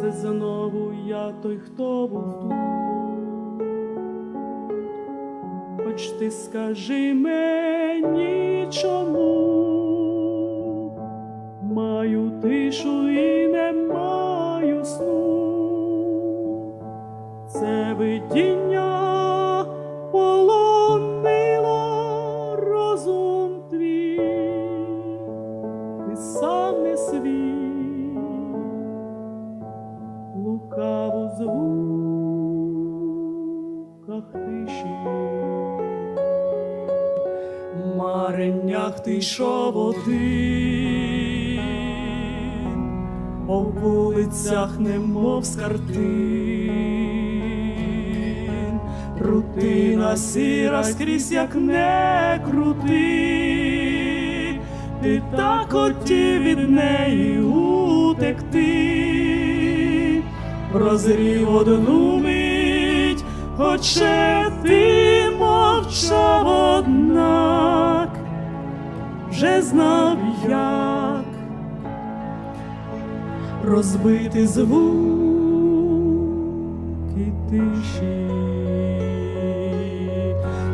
це знову я той, хто був тут. Хоч ти скажи мені чому, маю тишу і не маю сну, це видіння полонило розум твій, ти сам не свій, Мареннях ти йшов один, по вулицях, немов з картин, рутина сіра скрізь, як не крути, ти так хотів від неї утекти, прозрів одну мить, хоче ти мовчав однак, вже знав як розбити звуки тиші,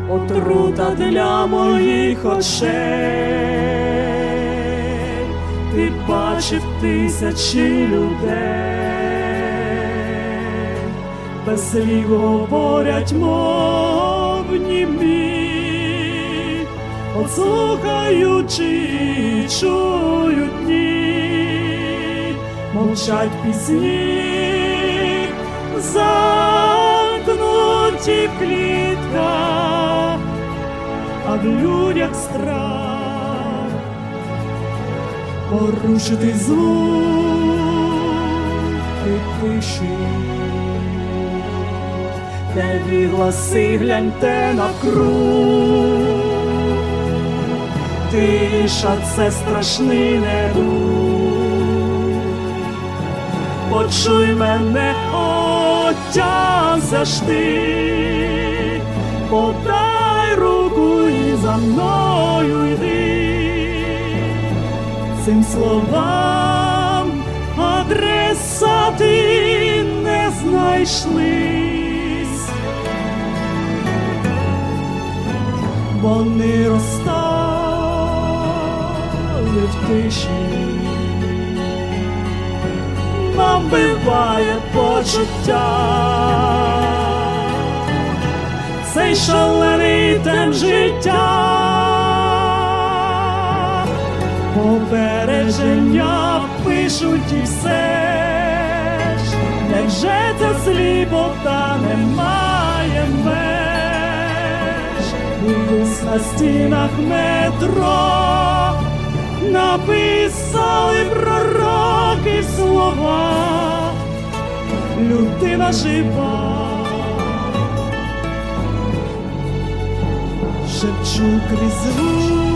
отрута для моїх очей, ти бачив тисячі людей, без слів говорять, мов послухаючи, чують ні, мовчать пісні, замкнуті в клітках, а в людях страх порушити звуки тиші. Де відгласи гляньте навкруг, тиша це страшний недуг. Почуй мене, отя завжди, подай руку і за мною йди. Цим словам адресати не знайшлись, вони розстали в тиші, нам биває почуття. Цей шалений темп життя. Попередження пишуть і все ж, невже це сліпота немає меж, Лис на стінах метро написали пророки слова, людина жива. Шепчу крізь звук